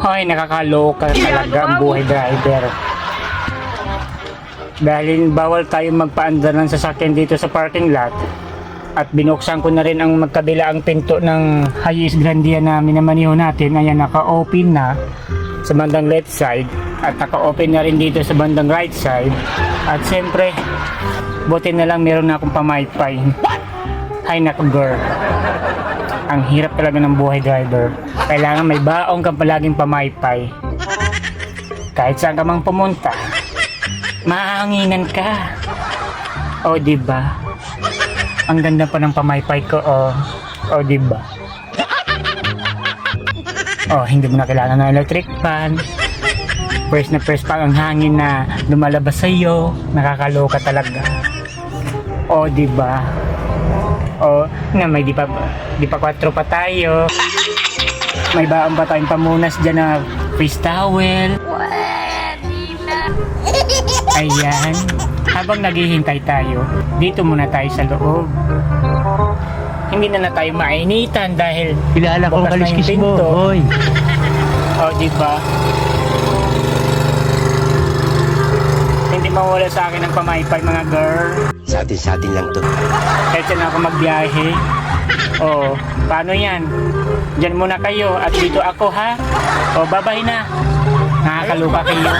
Hoy, nakakaloka talaga ang buhay driver. Dahil bawal tayo magpaandar ng sasakyan dito sa parking lot at binuksan ko na rin ang magkabilaang pinto ng Hayes Grandia na minamaniho natin. Ayan, naka-open na sa bandang left side at naka-open na rin dito sa bandang right side. At siyempre, buti na lang meron na akong pamaypay. Hay nako girl. Ang hirap talaga ng buhay driver. Kailangan may baong kang palaging pamaypay. Kahit saan ka mang pumunta, mahanginan ka. O, di ba? Ang ganda pa ng pamaypay ko, o. O, di ba? Oh, hindi mo na kailangan ng electric fan. First na first pa ang hangin na lumalabas sa iyo, nakakaloka talaga. O, di ba? O, na may di pa di pa 4 pa tayo. May baon pa tayong pamunas dyan na face towel. Ayan. Habang naghihintay tayo, dito muna tayo sa loob. Hindi na na tayo mainitan dahil Kilala kong kaliskis mo. pinto. Hoy. Oh, di ba? Hindi mawala sa akin ang pamaypay mga girl. Sa atin, sa atin lang to. Kahit na ako magbiyahe. Oh, paano yan? Diyan muna kayo at dito ako ha. Oh, babay na. Nakakaluka kayo.